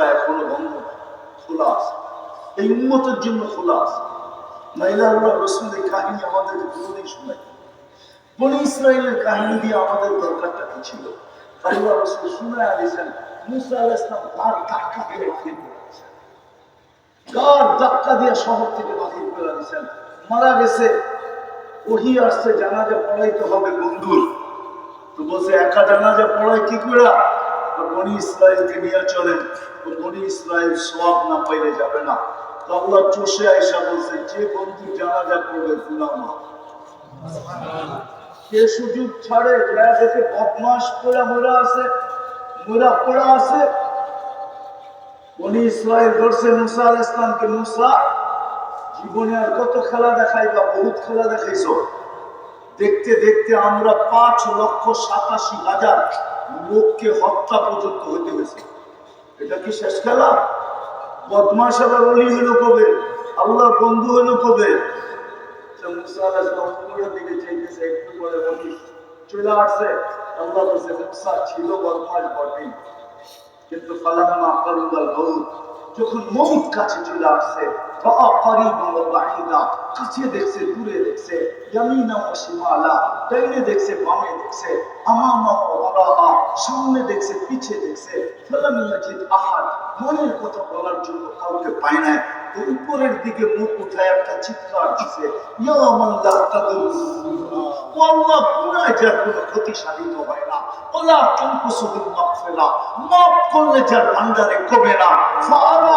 রাস্তা এখনও বন্ধ খোলা আছে। এই উন্মতের জন্য খোলা আছে। নাইলে রসুলের কাহিনী আমাদেরকে কোনোদিন শোনাই বনি ইসরায়েলের কাহিনী দিয়ে আমাদের দরকারটা কি ছিল? আল্লাহ রসুল শুনে আনিছেন মুসা আলাহ ইসলাম তার ধাক্কা দিয়ে বাহির করে দিয়েছেন। কার ধাক্কা দিয়ে শহর থেকে বাহির করে দিয়েছেন। মারা গেছে, ওহি আসছে, জানাজা পড়াইতে হবে বন্ধুর। তো বলছে, একা জানাজা পড়াই কি করে বনি ইসরায়েলকে নিয়ে চলেন, তো বনি ইসরায়েল সব না পাইলে যাবে না। তো আল্লাহ চষে বলছে, যে বন্ধু জানাজা পড়বে গুলামা কে সুযোগ ছাড়ে যা দেখে বদমাস আছে আছে। ইসরায়েল ধরছে মুসা আল ইসলামকে, মুসা, জীবনে আর কত খেলা দেখাই বা বহুত খেলা দেখাইছো। দেখতে দেখতে আমরা পাঁচ লক্ষ সাতাশি হাজার লোককে হত্যা পর্যন্ত হইতে গেছে এটা কি শেষ খেলা? বদমাস আবার অলি হলো কবে? আল্লাহ বন্ধু হলো কবে? বলি, চলে আসছে। আল্লাহ ছিল বটে। কিন্তু যখন কাছে চলে আসছে বাহিদা দেখছে, দূরে দেখছে ডাইনে দেখছে, বামে দেখছে আমামা ওয়ারাহা সামনে দেখছে, পিছে দেখছে ফালাম মনের কথা বলার জন্য কাউকে পায় না উপরের দিকে মুখ উঠায় একটা চিৎকার দিছে, ইয়া তাদুর। আল্লাহ পুনায় যার কোনো ক্ষতি সাধিত হয় না। ওলা তনকুসুবিল মাগফিরা। মাফ করলে যার ভান্ডারে কমে না। ফারা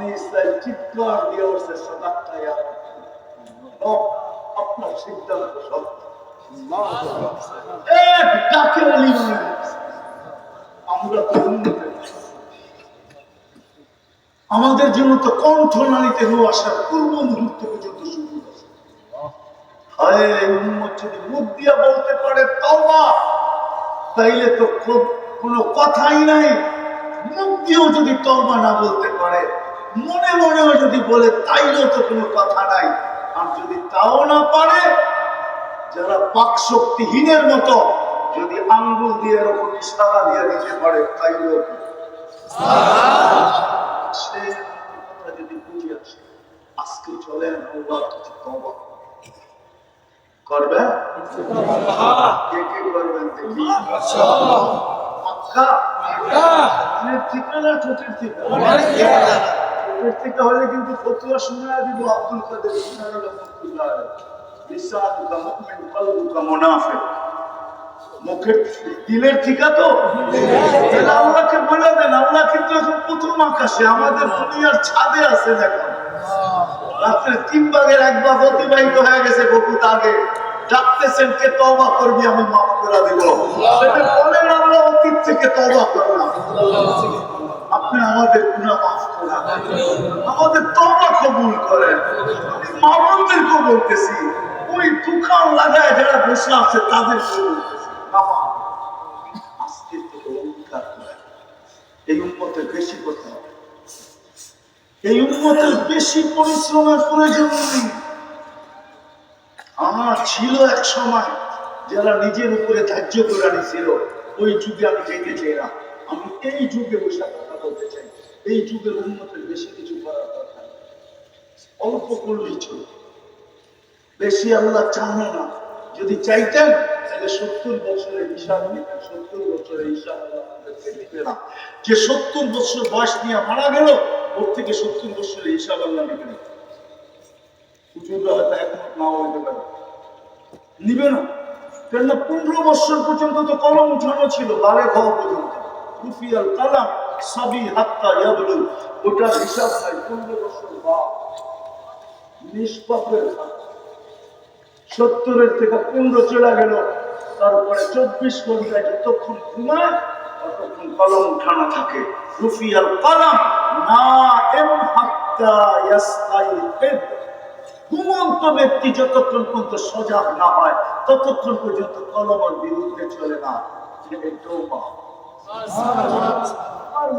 বনি চিৎকার দিয়ে উঠছে সদাক্তা আপনার সিদ্ধান্ত অলি আমরা তো আমাদের জন্য তো কণ্ঠ নালীতে রু আসার পূর্ব মুহূর্ত পর্যন্ত হায় মুখ দিয়া বলতে পারে তওবা, তাইলে তো কোনো কথাই নাই। মুখ দিয়েও যদি তওবা না বলতে পারে মনে মনেও যদি বলে তাইলেও তো কোনো কথা নাই। আর যদি তাও না পারে যারা পাক শক্তিহীনের মতো যদি আঙ্গুল দিয়ে এরকম ইশারা দিয়ে দিতে পারে তাইলেও কি? সে কথা যদি বুঝে আসে আজকে চলেন কাছে করবে কে কে করবেন দেখি। পাক্কা? মনের থেকে থেকে হলে কিন্তু ফতুয়া শুনে দিব আব্দুল কাদের মুখের দিলের ঠিকা তো? আল্লাহকে বলে দেন, আল্লাহ কিন্তু এখন প্রথম আকাশে, আমাদের দুনিয়ার ছাদে আছে দেখো রাত্রে তিন ভাগের এক ভাগ অতিবাহিত হয়ে গেছে বহুত আগে। ডাকতেছেন, কে তবা করবি আমি মাফ করে দিব। বলেন আল্লাহ, অতীত থেকে তবা করলাম আপনি আমাদের গুণা মাফ আমাদের তবা কবুল করেন। আমি মা বলতেছি ওই দোকান লাগায় যারা বসে আছে করেন এই উন্মতের বেশি পরিশ্রমের প্রয়োজন নেই। আমার ছিল এক সময়, যারা নিজের উপরে ধার্য করে আনিছিল, ওই যুগে আমি না। আমি এই যুগে বসে কথা বলতে চাই। এই যুগের উন্নতের বেশি কিছু করার দরকার অল্প করলেই চলবে। বেশি আল্লাহ চান না। যদি চাইতেন, তাহলে সত্তর বছরের হিসাব নিতেন সত্তর বছরের হিসাব না। যে সত্তর বছর বয়স নিয়ে মারা গেল, ওর থেকে সত্তর বছরের হিসাব আল্লাহ নিবে না। হুজুররা হয়তো একমত নাও হইতে পারে। নিবে না। কেননা পনেরো বছর পর্যন্ত তো কলম উঠানো ছিল বারে হওয়া পর্যন্ত। রুফিয়াল কালাম সাবি হাত্তা হিসাব পনেরো বছর বা নিষ্পাপের সত্তরের থেকে পনেরো চলে গেল। তারপরে চব্বিশ ঘন্টায় যতক্ষণ ঘুমায়, ততক্ষণ কলম উঠানো থাকে। রুফিয়াল কালাম নাইম হাত্তা ইয়াস্তাইকিদ ঘুমন্ত ব্যক্তি যতক্ষণ পর্যন্ত সজাগ না হয়, ততক্ষণ পর্যন্ত কলমের বিরুদ্ধে চলে না। তওবা। আর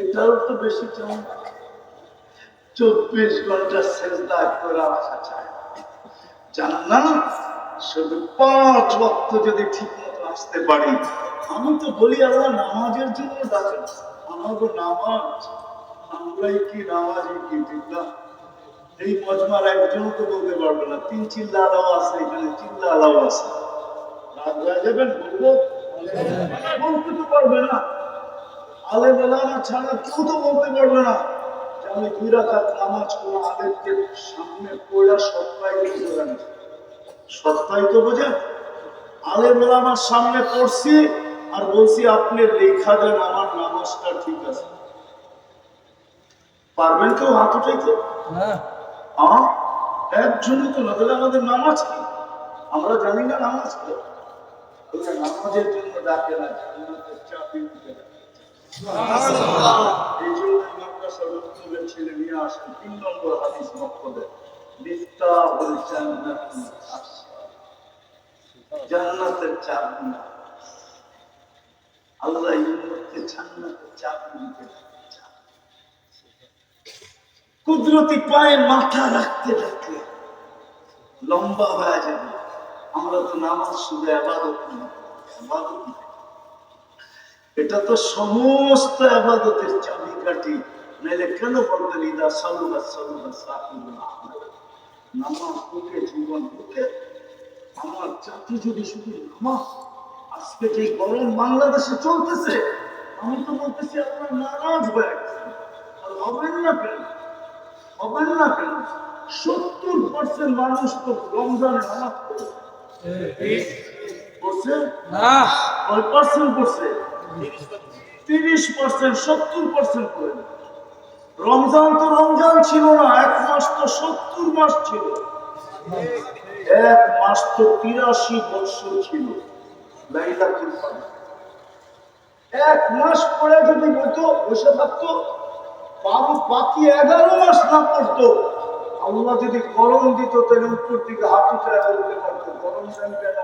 এটাও তো বেশি চব্বিশ ঘণ্টা সেজদা চায় শুধু পাঁচ ওয়াক্ত যদি ঠিক মতো আসতে পারি। আমি তো বলি, আল্লাহ নামাজের জন্য ডাকেন আমাকে নামাজ। আমরাই কি নামাজই কি ঠিক এই মজমার একজনও তো বলতে পারবে না। তিন চিল্লা আলাও আছে এখানে, চিল্লা আলাও আছে। যাবেন বলতে তো পারবে না। আলে বেলানা ছাড়া কেউ তো বলতে পারবে না। আমি দুই রাখাত নামাজ কোনো আলেমকে সামনে পড়া বোঝেন। বোঝেন। পড়ছি আর বলছি আপনি লেখা দেন আমার নামাজটা ঠিক আছে। পারবেন কেউ হাত উঠাইতে? হ্যাঁ। একজনই তো না তাহলে আমাদের নামাজ কি? আমরা জানি না নামাজ কি। আল্লাহ নামাজের জন্য ডাকে না জান্নাতের চাবি দিতে ডাকে। এই জন্য মাদ্রাসার উত্তরের ছেলে নিয়ে আসেন তিন নম্বর হাদিস মক্কদে মিফতাহুল জান্নাতি জান্নাতের চাবি আল্লাহ এই জান্নাতের চাবি দিতে কুদরতি পায়ে মাথা রাখতে রাখতে লম্বা হয়ে যাবে। আমরা তো নামাজ শুধু আবাদত আবাদত। এটা তো সমস্ত আবাদতের চাবিকাঠি। নাইলে কেন বলতেন ইদা সালুবা সালুবা সাহিবুল নামাজ বুকে জীবন বুকে আমার জাতি যদি শুধু নামাজ, আজকে যে গরম বাংলাদেশে চলতেছে, আমি তো বলতেছি আপনার নারাজ আর হবেন না কেন? হবেন না কেন? সত্তর পার্সেন্ট মানুষ তো রমজানে নামাজ পড়ে। তিরিশ সত্তর পার্সেন্ট রমজান তো রমজান ছিল না, এক মাস তো সত্তর মাস ছিল। এক মাস তো তিরাশি বৎসর ছিল। এক মাস পরে যদি বলতো বসে থাকতো বাকি এগারো মাস না পড়তো। আল্লাহ যদি গরম দিত, তাহলে উপর দিকে হাত উঠে বলতে পারতো, গরম দেন কেন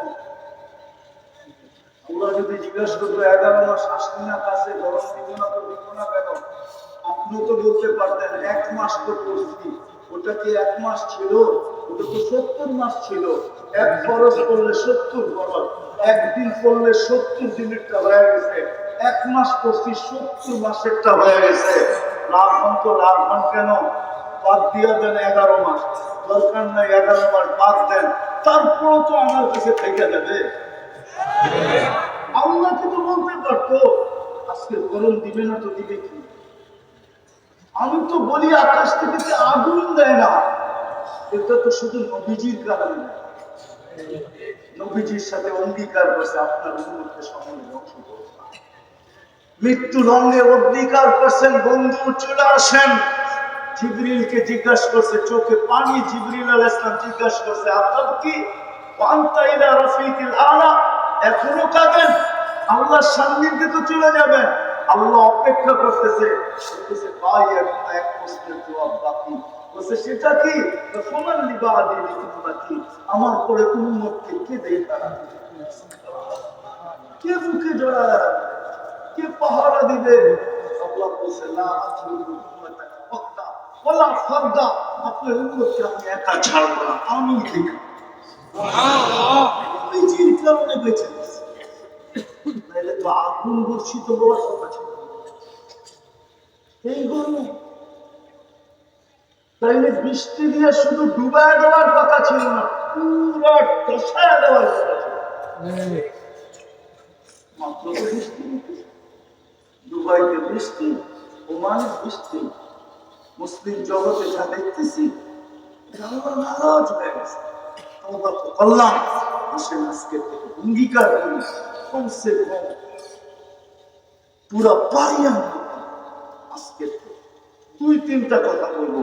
আল্লাহ যদি জিজ্ঞাসা করতো, এগারো মাস আসলি না কাছে, গরম দিব না তো দিব না কেন? আপনি তো বলতে পারতেন, এক মাস তো করছি ওটা কি এক মাস ছিল? ওটা তো সত্তর মাস ছিল। এক খরচ করলে সত্তর খরচ একদিন করলে সত্তর দিনেরটা হয়ে গেছে। এক মাস করছি সত্তর মাসেরটা হয়ে গেছে। লাভ হন তো লাভ হন কেন? বাদ দিয়া দেন এগারো মাস। দরকার নাই, এগারো মাস বাদ দেন। তারপরও তো আমার কাছে থেকে যাবে। আল্লাহকে তো বলতে পারতো, আজকে গরম দিবে না তো দিবে কি? আমি তো বলি, আকাশ থেকে যে আগুন দেয় না, এটা তো শুধু নবীজির কারণে। নবীজির সাথে অঙ্গীকার করছে, আপনার উন্মুখে সম্বন্ধে অংশগ্রহণ করা। মৃত্যু রঙে অঙ্গীকার করছেন, বন্ধু, চলে আসেন। জিবরিলকে জিজ্ঞাসা করছে, চোখে পানি? জিবরিল আল ইসলাম জিজ্ঞাসা করছে, আপনার কি পান্তাইলা রফিকিল আলা? এখনও কাঁদেন। আল্লাহর সান্নিধ্যে তো চলে যাবেন। আল্লাহ অপেক্ষা করতেছে, বলতেছে, ভাই এখন এক প্রশ্নের জবাব বাকি। বলছে, সেটা কি? ফোনার লিবা উম্মতি আমার পরে উম্মতকে কে দেয় তারা? কে মুখে জড়ায়? কে পাহারা দিবে? আল্লাহ বলছে, না আতরুকু ওয়াক্তা আপনার আমি একা না, আমি কারণে বেঁচে তো আগুন বর্ষিত কথা ছিল। এই তাইলে বৃষ্টি দিয়ে শুধু ডুবায় দেওয়ার কথা ছিল না, পুরো দশায় দেওয়ার কথা মাত্র বৃষ্টি। দুবাইতে বৃষ্টি, ওমানে বৃষ্টি। মুসলিম জগতে যা দেখতেছি এটা আল্লাহ নারাজ হয়ে গেছে। তওবা তো করলাম। আসেন আজকে অঙ্গীকার করি কমসে কম। পুরা আজকে দুই তিনটা কথা বলব।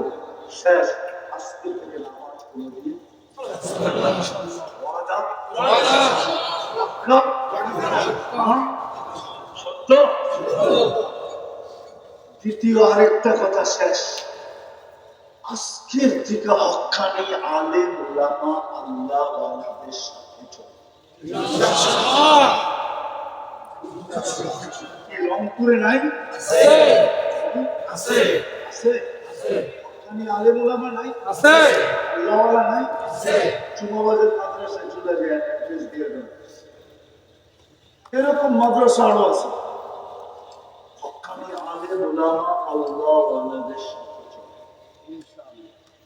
শেষ। আজকে থেকে নামাজ কোনোদিন হ্যাঁ? সত্য। দ্বিতীয় আরেকটা কথা শেষ। আজকের থেকে হকানি আলেম ওলামা আল্লাহ ওয়ালাদের সাথে রংপুরে নাই? আছে। আছে। হক্কানি আলেম ওলামা নাই? আছে। আল্লাহওয়ালা নাই? আছে। চুমাবাদের মাদ্রাসায় চলে যায় অ্যাড্রেস দিয়ে দেন। এরকম মাদ্রাসা আরও আছে। আলেম আল্লাহ ওয়ালাদের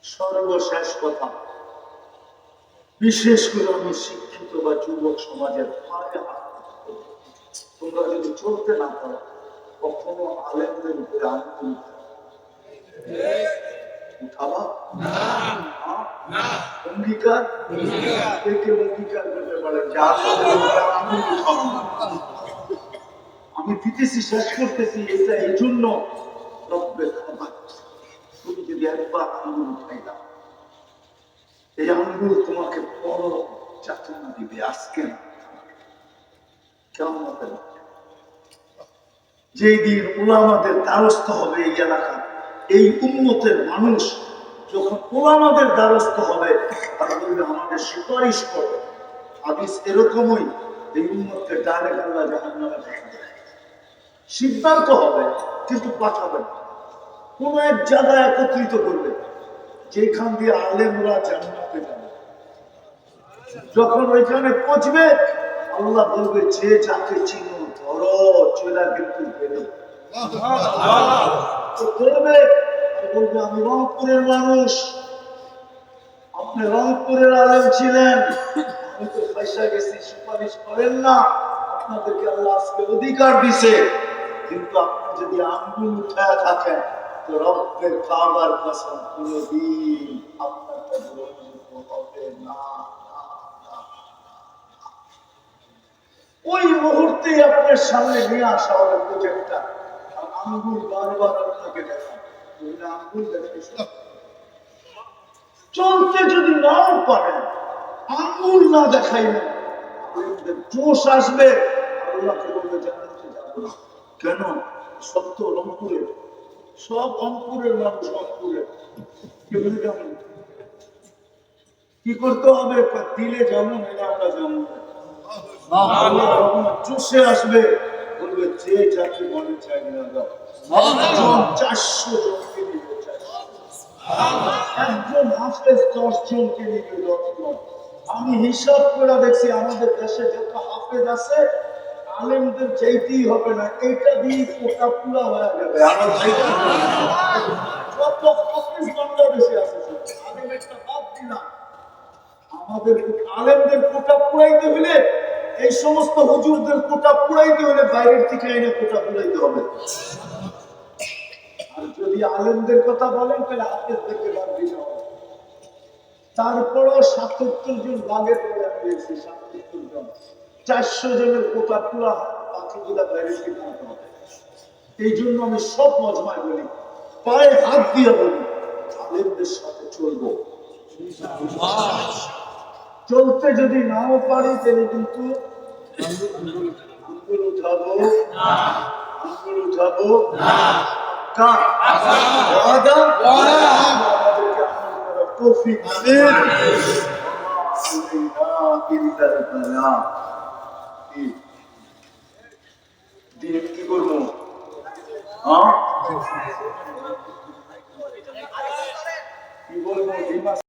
সর্বশেষ কথা। বিশেষ করে আমি শিক্ষিত বা যুবক সমাজের পায়ে। তোমরা যদি চলতে না পারো কখনো আলেমদের উপরে আঙ্গুল উঠাবা? অঙ্গীকার? অঙ্গীকার। করতে পারে। যে আঙ্গুল উঠাবো দিতেছি শেষ করতেছি, এটা এই জন্য রব্বের খাবার তুমি যদি একবার আঙ্গুল উঠাইলাম এই তোমাকে বড় দিবে আজকে। কেমন যেই দিন ওলামাদের দ্বারস্থ হবে এই এলাকা, এই উন্নতের মানুষ যখন ওলামাদের দ্বারস্থ হবে, তারা বলবে, আমাদের সুপারিশ করে। হাদিস এরকমই এই উন্মতকে ডাইরেক্ট আল্লাহ জাহান নামে পাঠাবে সিদ্ধান্ত হবে, কিন্তু পাঠাবে কোন এক জায়গায় একত্রিত করবে। যেখান দিয়ে আলেমরা জান্নাতে যাবে। যখন ওইখানে পৌঁছবে, আল্লাহ বলবে, যে যাকে চিনো, ধরো, চলে কিন্তু বলবে, আমি রংপুরের মানুষ। আপনি রংপুরের আলেম ছিলেন। আমি তো পয়সা গেছি, সুপারিশ করেন না। আপনাদেরকে আল্লাহ আজকে অধিকার দিছে। কিন্তু আপনি যদি আঙ্গুল উঠায় থাকেন, তো রক্তের খাবার কসম, কোনোদিন কাছে গ্রহণযোগ্য হবে না। ওই মুহূর্তে আপনার সামনে নিয়ে আসা হবে প্রজেক্টটা আর আঙ্গুল বারবার আপনাকে দেখা আঙ্গুল দেখেছে চলতে যদি নাও পারেন, আঙ্গুল না দেখাইলেন জোশ আসবে। আল্লাহকে কেন? সত্য রংপুরের সব রংপুরের মানুষ কেউ কি করতে হবে? দিলে যেমন এরা আমরা যেমন চষে আসবে বলবে যে যাকে মনে চাই না একজন চারশো জনকে নিবে একজন হাফেজ দশ জনকে নিবে আমি হিসাব করে দেখছি আমাদের দেশে যত হাফেজ আছে আলেমদের চাইতেই হবে না এটা দিয়ে পোকা পুরা হয়ে যাবে। আমার চাইতে যত বাংলাদেশে আছে আলেম একটা বাদ দিলাম। আমাদের আলেমদের কোটা পুরাইতে হলে এই সমস্ত হুজুরদের কোটা পুরাইতে হলে বাইরের থেকে এনে কোটা পুরাইতে হবে। আর যদি আলেমদের কথা বলেন তাহলে হাফেজদেরকে বাদ দিতে হবে। তারপরও সাতাত্তর জন আমি সাতাত্তর জন। চারশো জনের কোটা পুরা বাকিগুলা বাইরে থেকে এই জন্য আমি সব মজমায় বলি পায়ে হাত দিয়ে বলি আলেমদের সাথে চলবো চলতে যদি নাও পারি তাহলে কিন্তু উঠাবো উঠাবো আমাদেরকে তৌফিক দিন দিন কি করব? হ্যাঁ? কি বলব?